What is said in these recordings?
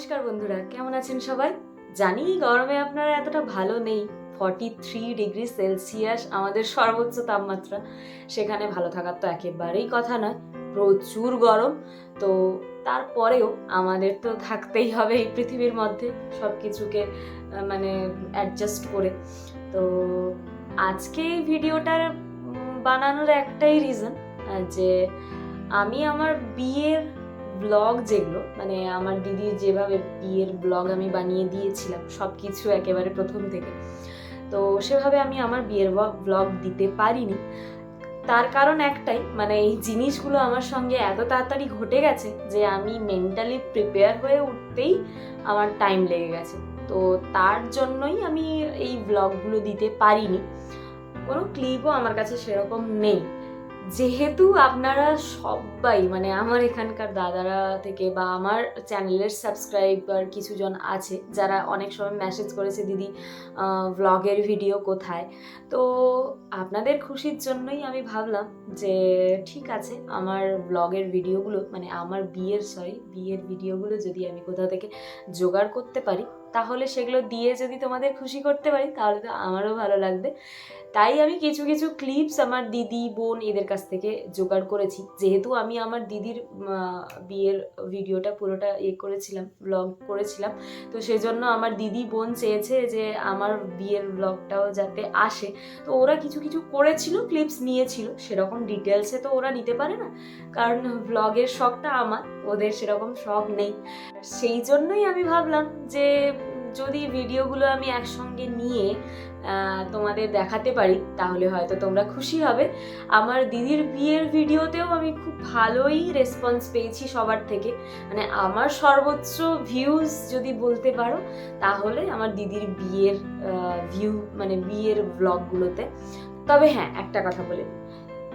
নমস্কার বন্ধুরা, কেমন আছেন সবাই? জানি গরমে আপনারা এতটা ভালো নেই। ফর্টি থ্রি ডিগ্রি সেলসিয়াস আমাদের সর্বোচ্চ তাপমাত্রা। সেখানে ভালো থাকার তো একেবারেই কথা নয়, প্রচুর গরম। তো তারপরেও আমাদের তো থাকতেই হবে এই পৃথিবীর মধ্যে সব কিছুকে মানে অ্যাডজাস্ট করে। তো আজকে এই ভিডিওটার বানানোর একটাই রিজন যে আমি আমার বিয়ের ব্লগ যেগুলো মানে আমার দিদির যেভাবে বিয়ের ব্লগ আমি বানিয়ে দিয়েছিলাম সব কিছু একেবারে প্রথম থেকে। তো সেভাবে আমি আমার বিয়ের ব্লগ দিতে পারিনি। তার কারণ একটাই মানে এই জিনিসগুলো আমার সঙ্গে এত তাড়াতাড়ি ঘটে গেছে যে আমি মেন্টালি প্রিপেয়ার হয়ে উঠতেই আমার টাইম লেগে গেছে। তো তার জন্যই আমি এই ব্লগগুলো দিতে পারিনি। কোনো ক্লিপও আমার কাছে সেরকম নেই। যেহেতু আপনারা সবাই মানে আমার এখানকার দাদারা থেকে বা আমার চ্যানেলের সাবস্ক্রাইবার কিছুজন আছে, যারা অনেক সময় মেসেজ করেছে, দিদি ভ্লগের ভিডিও কোথায়? তো আপনাদের খুশির জন্যই আমি ভাবলাম যে ঠিক আছে, আমার ব্লগের ভিডিওগুলো মানে আমার বিয়ের সরি বিয়ের ভিডিওগুলো যদি আমি কোথাও থেকে জোগাড় করতে পারি, তাহলে সেগুলো দিয়ে যদি তোমাদের খুশি করতে পারি, তাহলে তো আমারও ভালো লাগবে। তাই আমি কিছু কিছু ক্লিপস আমার দিদি, বোন এদের কাছ থেকে জোগাড় করেছি। যেহেতু আমি আমার দিদির বিয়ের ভিডিওটা পুরোটা ইয়ে করেছিলাম ব্লগ করেছিলাম, তো সেজন্য আমার দিদি, বোন চেয়েছে যে আমার বিয়ের ব্লগটাও যাতে আসে। তো ওরা কিছু কিছু করেছিল ক্লিপস নিয়েছিল, সেরকম ডিটেলসে তো ওরা নিতে পারে না, কারণ ব্লগের শখটা আমার, ওদের সেরকম শখ নেই। সেই জন্যই আমি ভাবলাম যে, যদি ভিডিওগুলো আমি একসঙ্গে নিয়ে তোমাদের দেখাতে পারি, তাহলে হয়তো তোমরা খুশি হবে। আমার দিদির বিয়ের ভিডিওতেও আমি খুব ভালোই রেসপন্স পেয়েছি সবার থেকে। মানে আমার সর্বোচ্চ ভিউজ যদি বলতে পারো, তাহলে আমার দিদির বিয়ের ভিউ মানে বিয়ের ব্লগগুলোতে তবে হ্যাঁ একটা কথা বলে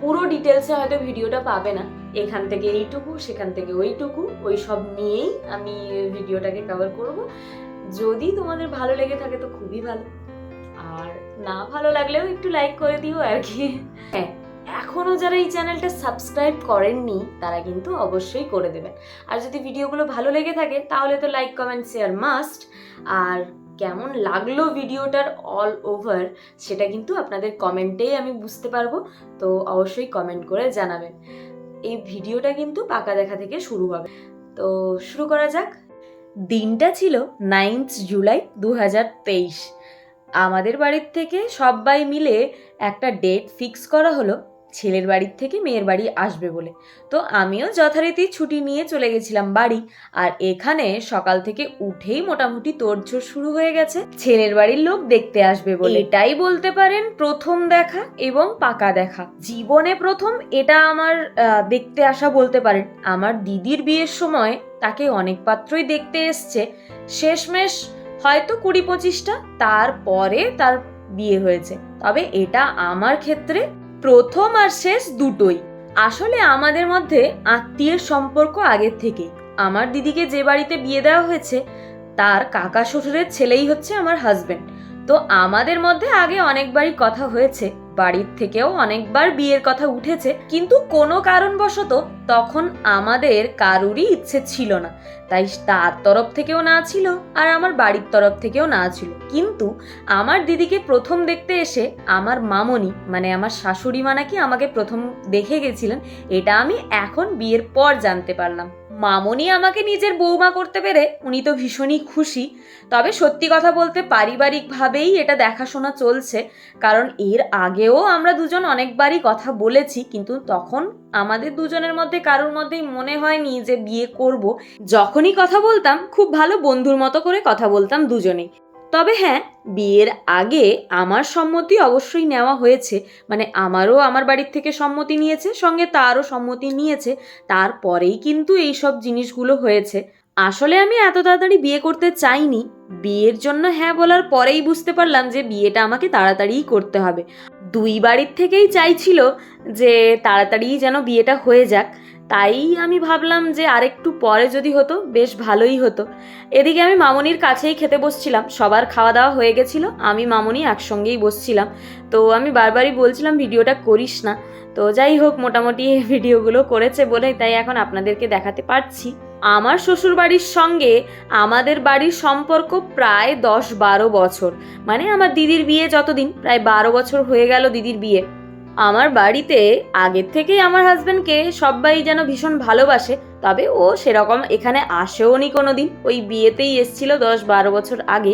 পুরো ডিটেলসে হয়তো ভিডিওটা পাবে না। এখান থেকে এইটুকু, সেখান থেকে ওইটুকু, ওই সব নিয়েই আমি ভিডিওটাকে কভার করব। যদি তোমাদের ভালো লেগে থাকে তো খুবই ভালো। আর না ভালো লাগলেও একটু লাইক করে দিও আর কি। হ্যাঁ এখনও যারা এই চ্যানেলটা সাবস্ক্রাইব করেননি, তারা কিন্তু অবশ্যই করে দেবেন। আর যদি ভিডিওগুলো ভালো লেগে থাকে, তাহলে তো লাইক কমেন্ট শেয়ার মাস্ট আর কেমন লাগল ভিডিওটার অল ওভার সেটা কিন্তু আপনাদের কমেন্টেই আমি বুঝতে পারব। তো অবশ্যই কমেন্ট করে জানাবেন। এই ভিডিওটা কিন্তু পাকা দেখা থেকে শুরু হবে। তো শুরু করা যাক। দিনটা ছিল নাইন্থ জুলাই দু হাজার তেইশ। আমাদের বাড়ির থেকে সবাই মিলে একটা ডেট ফিক্স করা হলো, ছেলের বাড়ির থেকে মেয়ের বাড়ি আসবে বলে। তো আমিও যথারীতি ছুটি নিয়ে চলে গেছিলাম বাড়ি, আর এখানে সকাল থেকে উঠেই মোটামুটি তোড়জোড় শুরু হয়ে গেছে। ছেলের বাড়ির লোক দেখতে আসবে বলে। এটাই বলতে পারেন প্রথম দেখা এবং পাকা দেখা। জীবনে প্রথম এটা আমার দেখতে আসা বলতে পারেন। আমার দিদির বিয়ের সময় তাকে অনেক পাত্রই দেখতে এসছে। শেষমেশ হয়তো কুড়ি পঁচিশটা তারপরে তার বিয়ে হয়েছে। তবে এটা আমার ক্ষেত্রে প্রথম আর শেষ দুটোই। আসলে আমাদের মধ্যে আত্মীয়ের সম্পর্ক আগের থেকে আমার দিদিকে যে বাড়িতে বিয়ে দেওয়া হয়েছে, তার কাকা শ্বশুরের ছেলেই হচ্ছে আমার হাজবেন্ড তো আমাদের মধ্যে আগে অনেকবারই কথা হয়েছে বাড়ির থেকেও অনেকবার বিয়ের কথা উঠেছে, কিন্তু কোনো কারণবশত তখন আমাদের কারুরই ইচ্ছে ছিল না। তাই তার তরফ থেকেও না ছিল আর আমার বাড়ির তরফ থেকেও না ছিল। কিন্তু আমার দিদিকে প্রথম দেখতে এসে আমার মামনি মানে আমার শাশুড়ি মা নাকি আমাকে প্রথম দেখে গেছিলেন, এটা আমি এখন বিয়ের পর জানতে পারলাম। মামনি আমাকে নিজের বৌমা করতে পেরে উনি তো ভীষণই খুশি। তবে সত্যি কথা বলতে পারিবারিকভাবেই এটা দেখাশোনা চলছে, কারণ এর আগেও আমরা দুজন অনেকবারই কথা বলেছি, কিন্তু তখন আমাদের দুজনের মধ্যে কারোর মধ্যেই মনে হয়নি যে বিয়ে করব। যখনই কথা বলতাম, খুব ভালো বন্ধুর মতো করে কথা বলতাম দুজনেই। তবে হ্যাঁ বিয়ের আগে আমার সম্মতি অবশ্যই নেওয়া হয়েছে। মানে আমারও আমার বাড়ির থেকে সম্মতি নিয়েছে, সঙ্গে তারও সম্মতি নিয়েছে। তারপরেই কিন্তু এই সব জিনিসগুলো হয়েছে। আসলে আমি এত তাড়াতাড়ি বিয়ে করতে চাইনি। বিয়ের জন্য হ্যাঁ বলার পরেই বুঝতে পারলাম যে বিয়েটা আমাকে তাড়াতাড়িই করতে হবে। দুই বাড়ির থেকেই চাইছিল যে তাড়াতাড়ি যেন বিয়েটা হয়ে যাক। তাই আমি ভাবলাম যে আরেকটু পরে যদি হতো, বেশ ভালোই হতো। এদিকে আমি মামনির কাছেই খেতে বসছিলাম, সবার খাওয়া দাওয়া হয়ে গেছিল, আমি, মামনি একসঙ্গেই বসছিলাম। তো আমি বারবারই বলছিলাম, ভিডিওটা করিস না। তো যাই হোক, মোটামুটি ভিডিওগুলো করেছে বলেই তাই এখন আপনাদেরকে দেখাতে পারছি। আমার শ্বশুর বাড়ির সঙ্গে আমাদের বাড়ির সম্পর্ক প্রায় দশ বারো বছর। মানে আমার দিদির বিয়ে যতদিন, প্রায় বারো বছর হয়ে গেল দিদির বিয়ে। আমার বাড়িতে আগের থেকেই আমার হাজব্যান্ডকে সবাই যেন ভীষণ ভালোবাসে। তবে ও সেরকম এখানে আসেও নি কোনো দিন ওই বিয়েতেই এসছিল দশ বারো বছর আগে।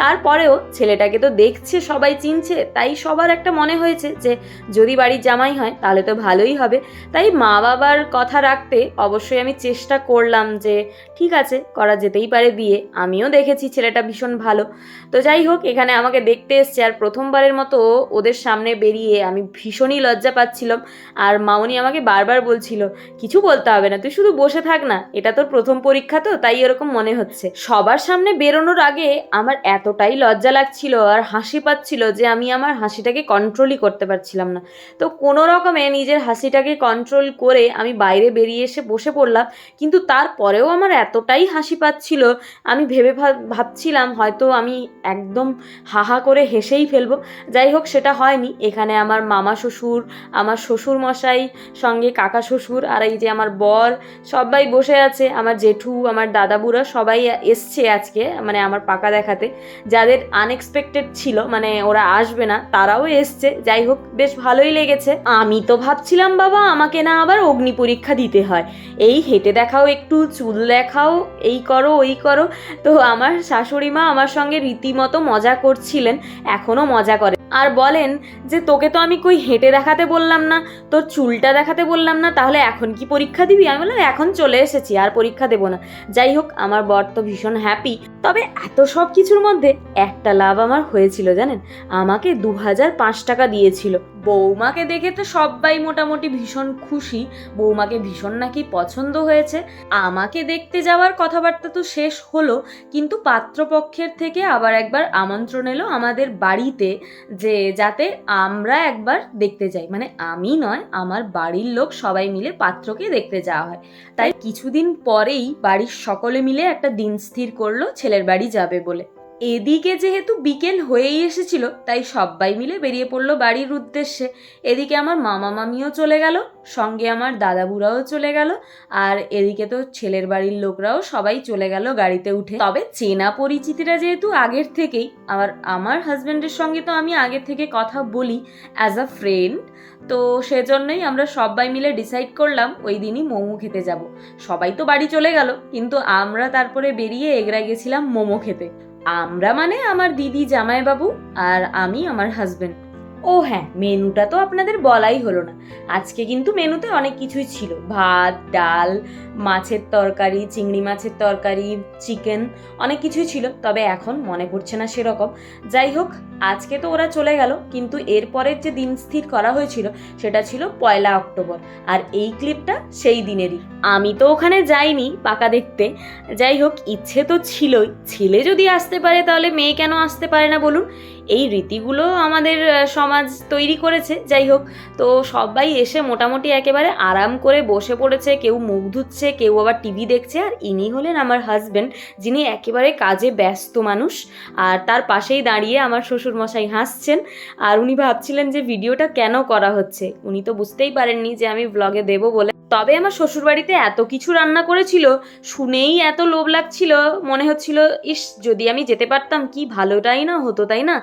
তারপরেও ছেলেটাকে তো দেখছে, সবাই চিনছে। তাই সবার একটা মনে হয়েছে যে, যদি বাড়ির জামাই হয়, তাহলে তো ভালোই হবে। তাই মা বাবার কথা রাখতে অবশ্যই আমি চেষ্টা করলাম যে, ঠিক আছে, করা যেতেই পারে বিয়ে। আমিও দেখেছি ছেলেটা ভীষণ ভালো। তো যাই হোক, এখানে আমাকে দেখতে এসছে আর প্রথমবারের মতো ওদের সামনে বেরিয়ে আমি ভীষণই লজ্জা পাচ্ছিলাম। আর মামনি আমাকে বারবার বলছিল, কিছু বলতে হবে না, তুই শুধু বসে থাক না, এটা তোর প্রথম পরীক্ষা তো, তাই এরকম মনে হচ্ছে। সবার সামনে বেরোনোর আগে আমার এতটাই লজ্জা লাগছিল আর হাসি পাচ্ছিল যে আমি আমার হাসিটাকে কন্ট্রোলই করতে পারছিলাম না। তো কোনো রকমে নিজের হাসিটাকে কন্ট্রোল করে আমি বাইরে বেরিয়ে এসে বসে পড়লাম, কিন্তু তারপরেও আমার এতটাই হাসি পাচ্ছিল, আমি ভেবে ভাব- ভাবছিলাম হয়তো আমি একদম হাহা করে হেসেই ফেলব। যাই হোক, সেটা হয়নি। এখানে আমার মামা শ্বশুর, আমার শ্বশুর মশাই সঙ্গে কাকা শ্বশুর, আর এই যে আমার বর সবাই বসে আছে, আমার জেঠু, আমার দাদা বুড়া সবাই এসছে আজকে মানে আমার পাকা দেখাতে। যাদের আনএক্সপেক্টেড ছিল মানে ওরা আসবে না, তারাও এসছে। যাই হোক, বেশ ভালোই লেগেছে। আমি তো ভাবছিলাম, বাবা, আমাকে না আবার অগ্নি পরীক্ষা দিতে হয়। এই হেঁটে দেখাও একটু, চুল দেখাও, এই করো, ওই করো। তো আমার শাশুড়ি মা আমার সঙ্গে রীতিমতো মজা করছিলেন এখনও মজা করে আর বলেন যে তোকে তো আমি কই হেঁটে দেখাতে বললাম না, তোর চুলটা দেখাতে বললাম না, তাহলে এখন কি পরীক্ষা দিবি? আমি বললাম, এখন চলে এসেছি, আর পরীক্ষা দেবো না। যাই হোক, আমার বর তো ভীষণ হ্যাপি তবে এত সব কিছুর মধ্যে একটা লাভ আমার হয়েছিল জানেন? আমাকে দু হাজার পাঁচ টাকা দিয়েছিল। বৌমাকে দেখে তো সবাই মোটামুটি ভীষণ খুশি। বৌমাকে ভীষণ নাকি পছন্দ হয়েছে। আমাকে দেখতে যাওয়ার কথাবার্তা তো শেষ হলো, কিন্তু পাত্রপক্ষের থেকে আবার একবার আমন্ত্রণ এলো আমাদের বাড়িতে যে যাতে আমরা একবার দেখতে যাই। মানে আমি নয়, আমার বাড়ির লোক সবাই মিলে পাত্রকে দেখতে যাওয়া হয়। তাই কিছুদিন পরেই বাড়ির সকলে মিলে একটা দিন স্থির করল, ছেলের বাড়ি যাবে বলে। এদিকে যেহেতু বিকেল হয়েই এসেছিল, তাই সবাই মিলে বেরিয়ে পড়ল বাড়ির উদ্দেশ্যে। এদিকে আমার মামা মামিও চলে গেল, সঙ্গে আমার দাদা বুড়াও চলে গেল, আর এদিকে তো ছেলের বাড়ির লোকরাও সবাই চলে গেল গাড়িতে উঠে। তবে চেনা পরিচিতিরা যেহেতু আগের থেকেই আর আমার হাজব্যান্ডের সঙ্গে তো আমি আগের থেকে কথা বলি অ্যাজ আ ফ্রেন্ড তো সেজন্যই আমরা সবাই মিলে ডিসাইড করলাম ওই দিনই মোমো খেতে যাব। সবাই তো বাড়ি চলে গেল, কিন্তু আমরা তারপরে বেরিয়ে এগরা গেছিলাম মোমো খেতে। আমরা মানে আমার দিদি, জামাইবাবু আর আমি আমার হাজবেন্ড ও হ্যাঁ মেনুটা তো আপনাদের বলাই হলো না। আজকে কিন্তু মেনুতে অনেক কিছুই ছিল। ভাত, ডাল, মাছের তরকারি, চিংড়ি মাছের তরকারি চিকেন অনেক কিছুই ছিল। তবে এখন মনে পড়ছে না সেরকম। যাই হোক আজকে তো ওরা চলে গেল, কিন্তু এরপরের যে দিন স্থির করা হয়েছিল সেটা ছিল পয়লা অক্টোবর। আর এই ক্লিপটা সেই দিনেরই। আমি তো ওখানে যাইনি পাকা দেখতে। যাই হোক, ইচ্ছে তো ছিলই। ছেলে যদি আসতে পারে তাহলে মেয়ে কেন আসতে পারে না বলুন? এই রীতিগুলো আমাদের সমাজ তৈরি করেছে। যাই হোক, তো সবাই এসে মোটামুটি একেবারে আরাম করে বসে পড়েছে। কেউ মুখ ধুচ্ছে, কেউ আবার টিভি দেখছে। আর ইনি হলেন আমার হাজব্যান্ড যিনি একেবারে কাজে ব্যস্ত মানুষ। আর তার পাশেই দাঁড়িয়ে আমার শ্বশুরমশাই হাসছেন, আর উনি ভাবছিলেন যে ভিডিওটা কেন করা হচ্ছে। উনি তো বুঝতেই পারেননি যে আমি ব্লগে দেবো বলে। তবে আমার শ্বশুরবাড়িতে এত কিছু রান্না করেছিল, শুনেই এত লোভ লাগছিল। মনে হচ্ছিল, ইস, যদি আমি যেতে পারতাম, কি ভালোটাই না হতো, তাই না?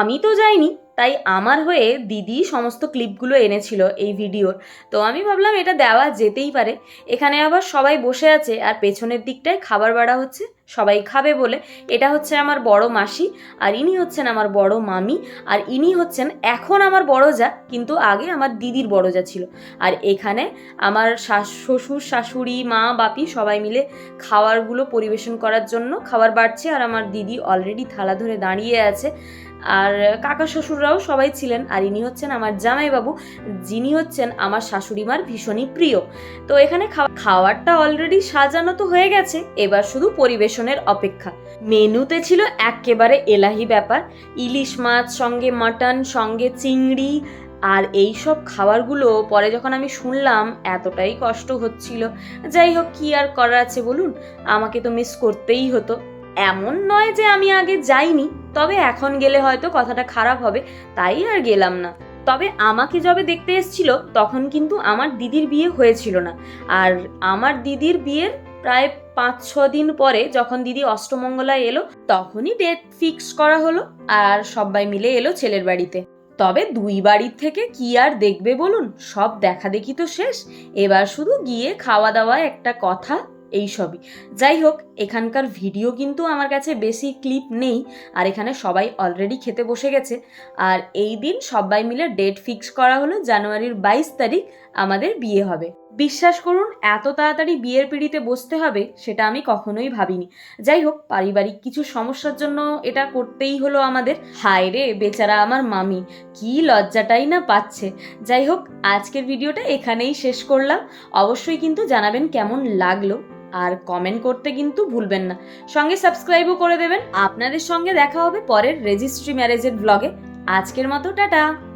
আমি তো যাইনি, তাই আমার হয়ে দিদি সমস্ত ক্লিপগুলো এনেছিল এই ভিডিওর। তো আমি ভাবলাম এটা দেওয়া যেতেই পারে। এখানে আবার সবাই বসে আছে, আর পেছনের দিকটায় খাবার বাড়া হচ্ছে। সবাই খাবে বলে। এটা হচ্ছে আমার বড় মাসি আর ইনি হচ্ছেন আমার বড় মামি আর ইনি হচ্ছেন এখন আমার বড় যা, কিন্তু আগে আমার দিদির বড় যা ছিল। আর এখানে আমার শাশ, শ্বশুর, শাশুড়ি, মা, বাপি সবাই মিলে খাবারগুলো পরিবেশন করার জন্য খাবার বাড়ছে আর আমার দিদি অলরেডি থালা ধরে দাঁড়িয়ে আছে। আর কাকা শ্বশুররাও সবাই ছিলেন আর ইনি হচ্ছেন আমার জামাইবাবু, যিনি হচ্ছেন আমার শাশুড়ি মার ভীষণই প্রিয়। তো এখানে খাওয়া- খাওয়ারটা অলরেডি সাজানো তো হয়ে গেছে, এবার শুধু পরিবেশনের অপেক্ষা। মেনুতে ছিল একেবারে এলাহি ব্যাপার। ইলিশ মাছ, সঙ্গে মাটন, সঙ্গে চিংড়ি আর এই সব খাবারগুলো পরে যখন আমি শুনলাম, এতটাই কষ্ট হচ্ছিল। যাই হোক, কি আর করার আছে বলুন? আমাকে তো মিস করতেই হতো। এমন নয় যে আমি আগে যাইনি, তবে এখন গেলে হয়তো কথাটা খারাপ হবে, তাই আর গেলাম না। তবে আমাকে যবে দেখতে এসেছিল, তখন কিন্তু আমার দিদির বিয়ে হয়েছিল না। আর আমার দিদির বিয়ের প্রায় পাঁচ ছ দিন পরে যখন দিদি অষ্টমঙ্গলায় এলো, তখনই ডেট ফিক্স করা হলো আর সবাই মিলে এলো ছেলের বাড়িতে। তবে দুই বাড়ির থেকে কি আর দেখবে বলুন? সব দেখা দেখি তো শেষ। এবার শুধু গিয়ে খাওয়া দাওয়া একটা কথা এইসবই যাই হোক, এখানকার ভিডিও কিন্তু আমার কাছে বেশি ক্লিপ নেই আর এখানে সবাই অলরেডি খেতে বসে গেছে। আর এই দিন সবাই মিলে ডেট ফিক্স করা হলো জানুয়ারির বাইশ তারিখ, আমাদের বিয়ে হবে। বিশ্বাস করুন, এত তাড়াতাড়ি বিয়ের পিড়িতে বসতে হবে সেটা আমি কখনোই ভাবিনি। যাই হোক, পারিবারিক কিছু সমস্যার জন্য এটা করতেই হলো আমাদের। হায় রে, বেচারা আমার মামি, কি লজ্জাটাই না পাচ্ছে। যাই হোক, আজকের ভিডিওটা এখানেই শেষ করলাম। অবশ্যই কিন্তু জানাবেন কেমন লাগল, আর কমেন্ট করতে কিন্তু ভুলবেন না। সঙ্গে সাবস্ক্রাইবও করে দেবেন। আপনাদের সঙ্গে দেখা হবে পরের রেজিস্ট্রি ম্যারেজের ব্লগে আজকের মতো, টাটা!